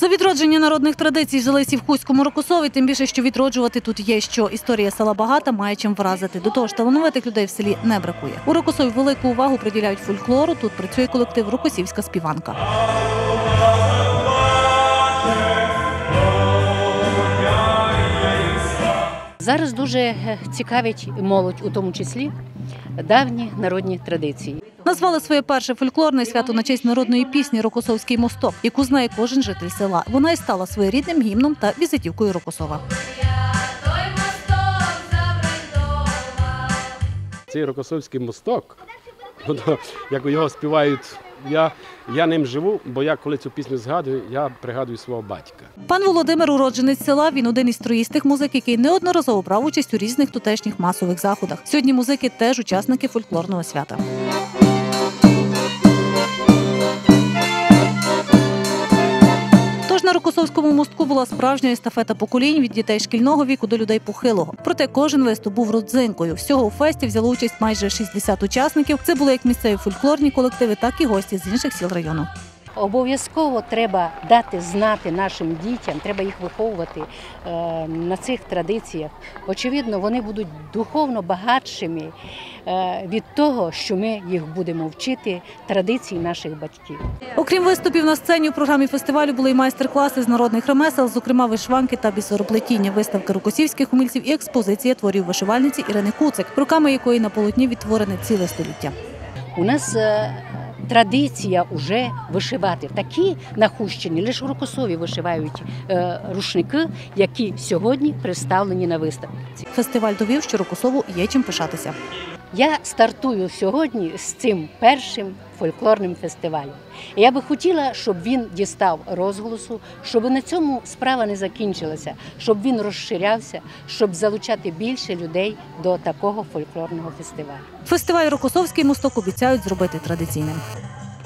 За відродження народних традицій взялися в Хуському Рокосові, тим більше, що відроджувати тут є що. Історія села багата має чим вразити. До того ж, талановитих людей в селі не бракує. У Рокосові велику увагу приділяють фольклору. Тут працює колектив Рокосівська співанка. Зараз дуже е, цікавить молодь, у тому числі давні народні традиції. Назвали своє перше фольклорне свято на честь народної пісні Рокосовський мосток, яку знає кожен житель села. Вона і стала своєрідним гімном та візитівкою Рокосова. Цей Рокосовський мосток, як його співають, я, я ним живу, бо я коли цю пісню згадую, я пригадую свого батька. Пан Володимир, уродженець села, він один із троїстих музик, який неодноразово брав участь у різних тутешніх масових заходах. Сьогодні музики теж учасники фольклорного свята. Рокосовському мостку була справжня естафета поколінь від дітей шкільного віку до людей похилого. Проте кожен виступ був родзинкою. Всього у фесті взяло участь майже 60 учасників. Це були як місцеві фольклорні колективи, так і гості з інших сіл району. Обов'язково треба дати знати нашим дітям, треба їх виховувати е, на цих традиціях. Очевидно, вони будуть духовно багатшими е, від того, що ми їх будемо вчити традицій наших батьків. Окрім виступів на сцені у програмі фестивалю були й майстер-класи з народних ремесел, зокрема вишиванки та бісороплетіння, виставки рукосівських умільців і експозиція творів вишивальниці Ірини Куцик, руками якої на полотні відтворене ціле століття. У нас е, традиція вже вишивати. Такі нахущені, лише рукосові вишивають е, рушники, які сьогодні представлені на виставці. Фестиваль довів, що рукосову є чим пишатися. Я стартую сьогодні з цим першим фольклорним фестивалем. Я би хотіла, щоб він дістав розголосу, щоб на цьому справа не закінчилася, щоб він розширявся, щоб залучати більше людей до такого фольклорного фестивалю. Фестиваль Рокосовський мосток обіцяють зробити традиційним.